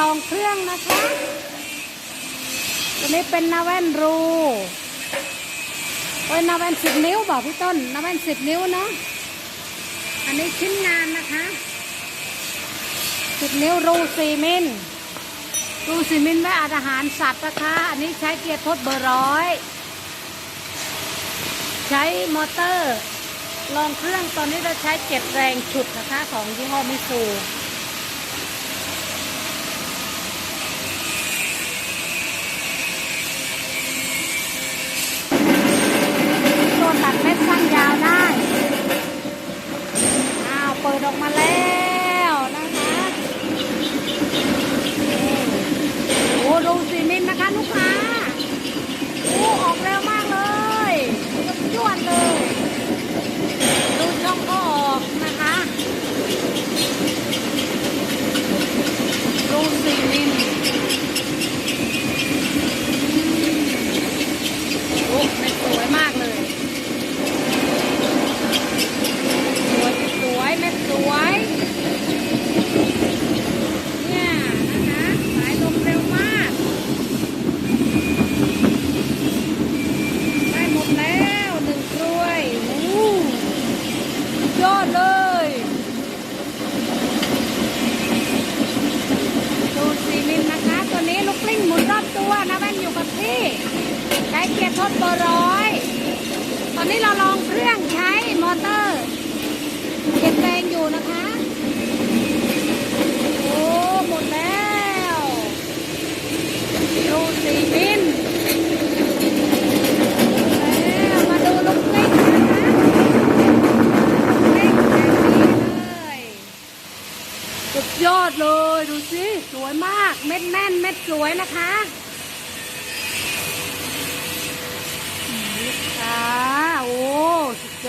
ลองเครื่องนะคะตัวนี้เป็นนาแว่นรูโอ้ยนาแว่นสิบนิ้วบอกพี่ต้นนาแว่นสิบนิ้วเนาะอันนี้ชิ้นงานนะคะสิบนิ้วรูสี่มิลรูสี่มิลไว้อาหารสัตว์นะคะ อันนี้ใช้เกียร์ทดเบอร์ร้อยใช้มอเตอร์ ลองเครื่องตอนนี้เราใช้เจ็ดแรงฉุดนะคะ ของยี่ห้อมิซู ตัวตัดเม็ดสั้นยาวได้ อ้าว เปิดออกมาแล้วนะคะโอ้ดูสีมิลนะคะลูกค้า โอ้ออกเร็วมากเลยจวดเลย ดูช่องก็ออกนะคะ ดูสีมิลโอ้ไม่สวยมากเลย สวยสวยเม็ดสวย เนี่ยนะคะสายลมเร็วมาก ได้หมดแล้วหนึ่งกล้วยโอ้ยอดเลย ดูสีมิลนะคะ ตัวนี้ลูกกลิ้งหมุนรอบตัวนะแว่นี่ใช้เกียร์ทดเบอร์ร้อยตอนนี้เราลองเครื่องใช้มอเตอร์เก็บแรงอยู่นะคะโอ้หมดแล้วดูสีมิลแล้วมาดูลูกเล็กนะคะเล็กแบบนี้เลยสุดยอดเลยดูสิ สวยมาก เม็ดแน่น เม็ดสวยนะคะ